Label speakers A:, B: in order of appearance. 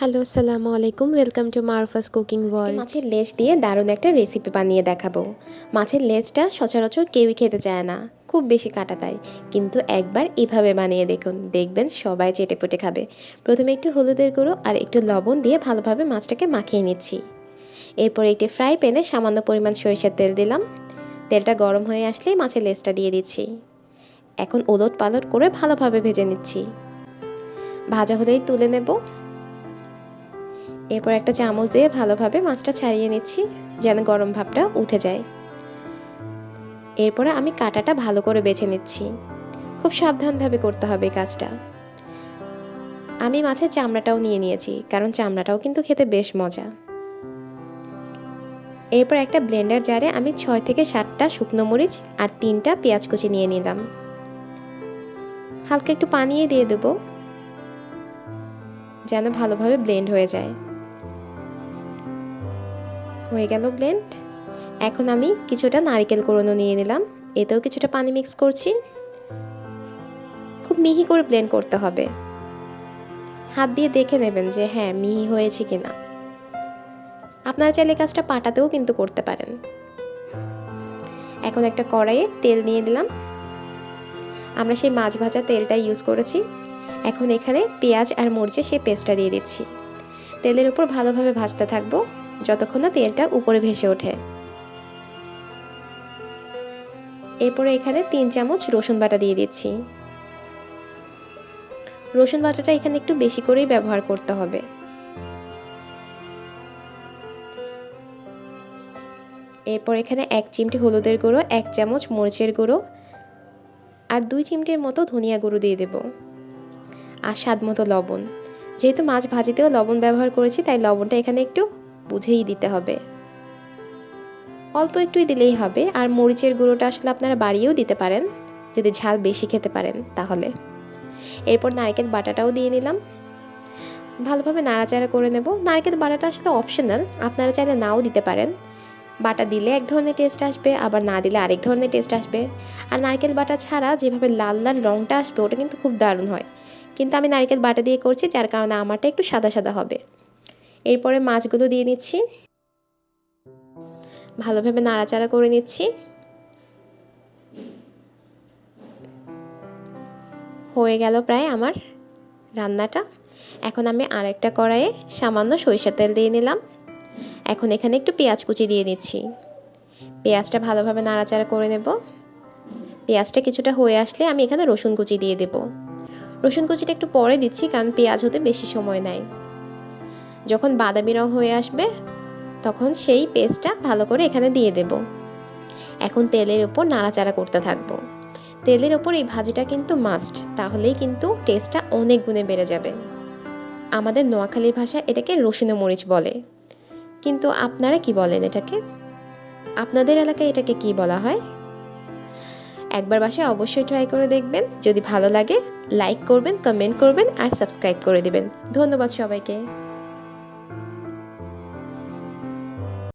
A: Hello আসসালামু আলাইকুম welcome to Marfas cooking world
B: মাছের লেজ দিয়ে দারুণ একটা রেসিপি বানিয়ে দেখাবো। মাছের লেজটা সচরাচর কেউই খেতে চায় না খুব বেশি কাটা তাই। কিন্তু একবার এভাবে বানিয়ে দেখুন দেখবেন সবাই চেটে পুটে খাবে। প্রথমে একটু হলুদের গুঁড়ো আর একটু লবণ দিয়ে ভালোভাবে মাছটাকে মাখিয়ে নিচ্ছি। এরপর একটি ফ্রাই প্যানে সামান্য পরিমাণ সরিষার তেল দিলাম। তেলটা গরম হয়ে আসলেই মাছের লেজটা দিয়ে দিচ্ছি। এখন ওলট পালট করে ভালোভাবে ভেজে নিচ্ছি। ভাজা হলেই তুলে নেব। এরপর একটা চামচ দিয়ে ভালোভাবে মাছটা ছাড়িয়ে নিচ্ছি, যেন গরম ভাবটা উঠে যায়। এরপরে আমি কাটাটা ভালো করে বেছে নিচ্ছি। খুব সাবধানভাবে করতে হবে কাজটা। আমি মাছের চামড়াটাও নিয়ে নিয়েছি, কারণ চামড়াটাও কিন্তু খেতে বেশ মজা। এরপর একটা ব্লেন্ডার জারে আমি ছয় থেকে সাতটা শুকনো মরিচ আর তিনটা পেঁয়াজ কুচি নিয়ে নিলাম। হালকা একটু পানিয়ে দিয়ে দেবো, যেন ভালোভাবে ব্লেন্ড হয়ে যায়। হয়ে গেল ব্লেন্ড। এখন আমি কিছুটা নারিকেল কোড়নো নিয়ে নিলাম। এতেও কিছুটা পানি মিক্স করছি। খুব মিহি করে ব্লেন্ড করতে হবে। হাত দিয়ে দেখে নেবেন যে হ্যাঁ মিহি হয়েছে কিনা। আপনারা চাইলে কাজটা পাটাতেও কিন্তু করতে পারেন। এখন একটা কড়াইয়ে তেল নিয়ে নিলাম। আমরা সেই মাছ ভাজা তেলটা ইউজ করেছি। এখন এখানে পেঁয়াজ আর মরিচের সেই পেস্টটা দিয়ে দিচ্ছি। তেলের উপর ভালোভাবে ভাজতে থাকব। যতক্ষণ না তেলটা উপরে ভেসে ওঠে। এরপরে এখানে তিন চামচ রসুন বাটা দিয়ে দিচ্ছি। রসুন বাটাটা এখানে একটু বেশি করেই ব্যবহার করতে হবে। এরপর এখানে এক চিমটি হলুদের গুঁড়ো, এক চামচ মরিচের গুঁড়ো আর দুই চিমটির মতো ধনিয়া গুঁড়ো দিয়ে দেব আর স্বাদ মতো লবণ। যেহেতু মাছ ভাজিতেও লবণ ব্যবহার করেছি, তাই লবণটা এখানে একটু বুঝেই দিতে হবে। অল্প একটুই দিলেই হবে, আর মরিচের গুঁড়োটা আসলে আপনারা বাড়িয়েও দিতে পারেন, যদি ঝাল বেশি খেতে পারেন তাহলে। এরপর নারকেল বাটাটাও দিয়ে নিলাম। ভালোভাবে নাড়াচাড়া করে নেব। নারকেল বাটাটা আসলে অপশনাল আপনারা চাইলে নাও দিতে পারেন। বাটা দিলে এক ধরনের টেস্ট আসবে, আবার না দিলে আরেক ধরনের টেস্ট আসবে। আর নারকেল বাটা ছাড়া যেভাবে লাল লাল রঙটা আসবে, ওটা কিন্তু খুব দারুণ হয়। কিন্তু আমি নারকেল বাটা দিয়ে করছি, যার কারণে আমারটা একটু সাদা সাদা হবে। এরপরে মাছগুলো দিয়ে নিচ্ছি। ভালোভাবে নাড়াচাড়া করে নিচ্ছি। হয়ে গেল প্রায় আমার রান্নাটা। এখন আমি আরেকটা কড়াইয়ে সামান্য সরিষার তেল দিয়ে নিলাম। এখন এখানে একটু পেঁয়াজ কুচি দিয়ে নিচ্ছি পেঁয়াজটা ভালোভাবে নাড়াচাড়া করে নেব। পেঁয়াজটা কিছুটা হয়ে আসলে আমি এখানে রসুন কুচি দিয়ে দেব। রসুন কুচিটা একটু পরে দিচ্ছি কারণ পেঁয়াজ হতে বেশি সময় নেয়। যখন বাদামি রং হয়ে আসবে, তখন সেই পেস্টটা ভালো করে এখানে দিয়ে দেব। এখন তেলের উপর নাড়াচাড়া করতে থাকব। তেলের ওপর এই ভাজিটা কিন্তু মাস্ট তাহলেই কিন্তু টেস্টটা অনেক গুণে বেড়ে যাবে। আমাদের নোয়াখালীর ভাষায় এটাকে রসুন মরিচ বলে। কিন্তু আপনারা কি বলেন এটাকে? আপনাদের এলাকায় এটাকে কি বলা হয়? একবার বাসায় অবশ্যই ট্রাই করে দেখবেন। যদি ভালো লাগে লাইক করবেন কমেন্ট করবেন আর সাবস্ক্রাইব করে দেবেন। ধন্যবাদ সবাইকে।